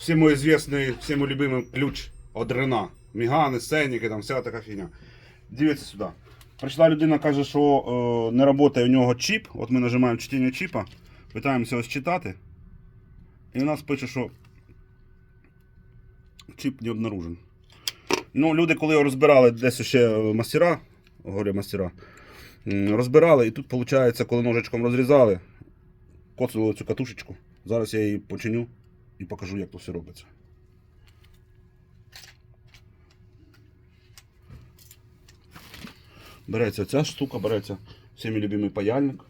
всему известный, всему любимый ключ от Рена. Мігани, сценіки, там вся така фігня. Дивіться сюди. Прийшла людина, каже, що е, не працює у нього чіп. От ми нажимаємо чтіння чіпа, питаємося ось читати. І у нас пише, що чіп не обнаружен. Ну, люди, коли розбирали, десь ще е, мастера, говорю мастера, розбирали, і тут, виходить, коли ножичком розрізали, коцнули цю катушечку. Зараз я її починю і покажу, як то все робиться. Береться ця штука, береться всіми любимий паяльник.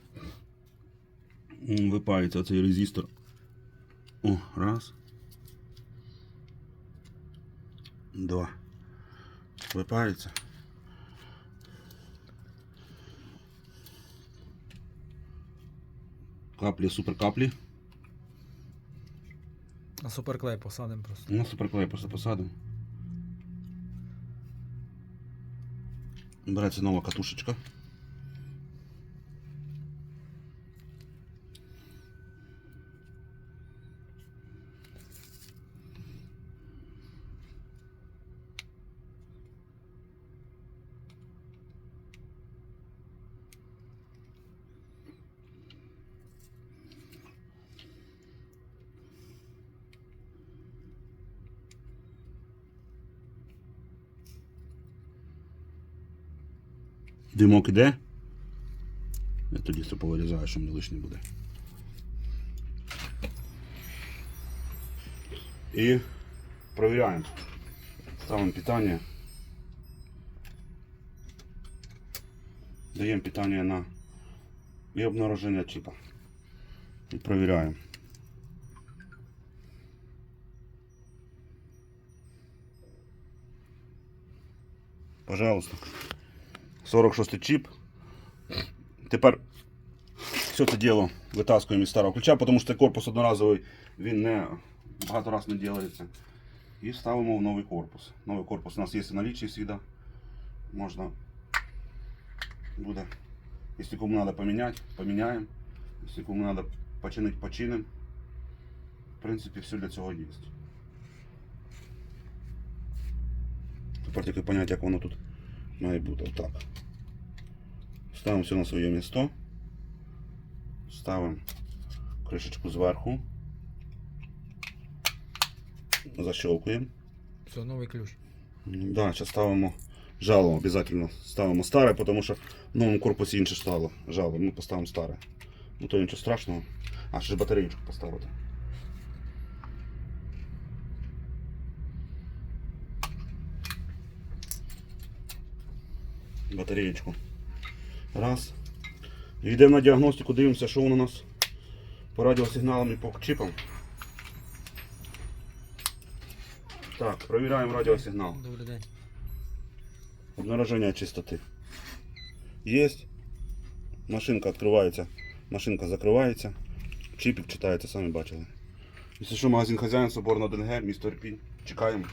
Випається цей резистор. О, раз. Два. Випається. Каплі, суперкаплі. Суперклей посадимо просто. На суперклей просто посадимо. Береться нова катушечка. Димок іде. Я тоді це повирізаю, що мені лишнє буде. І провіряємо. Ставимо питання. Даємо питання на і обнаруження чипа. І провіряємо. Пожалуйста. 46 чіп. Тепер все це діло витаскуємо із старого ключа, тому що цей корпус одноразовий, він не багато раз не ділається. І ставимо в новий корпус. Новий корпус у нас є в налічі всегда. Можна буде. Якщо кому треба поміняти, поміняємо. Якщо кому треба починити, починимо. В принципі, все для цього є. Тепер тільки поняти, як воно тут Має бути. Отак. Ставимо все на своє місто. Ставимо кришечку зверху. Защелкуємо. Все, новий ключ. Да, зараз ставимо жало, обов'язково ставимо старе, тому що в новому корпусі інше стало. Жало, ми поставимо старе. Ну то нічого страшного. А ще ж батареєчку поставити. Батареєчку. Раз. І Йдемо на діагностику, дивимося, що воно у нас по радіосигналам і по чипам. Так, провіряємо радіосигнал. Добрий день. Обнаружение чистоты. Есть. Машинка открывается. Машинка закривається. Чипик читається, самі бачили. Якщо що, магазин хазяїн, собор на ДНГ, місто Ірпінь. Чекаємо.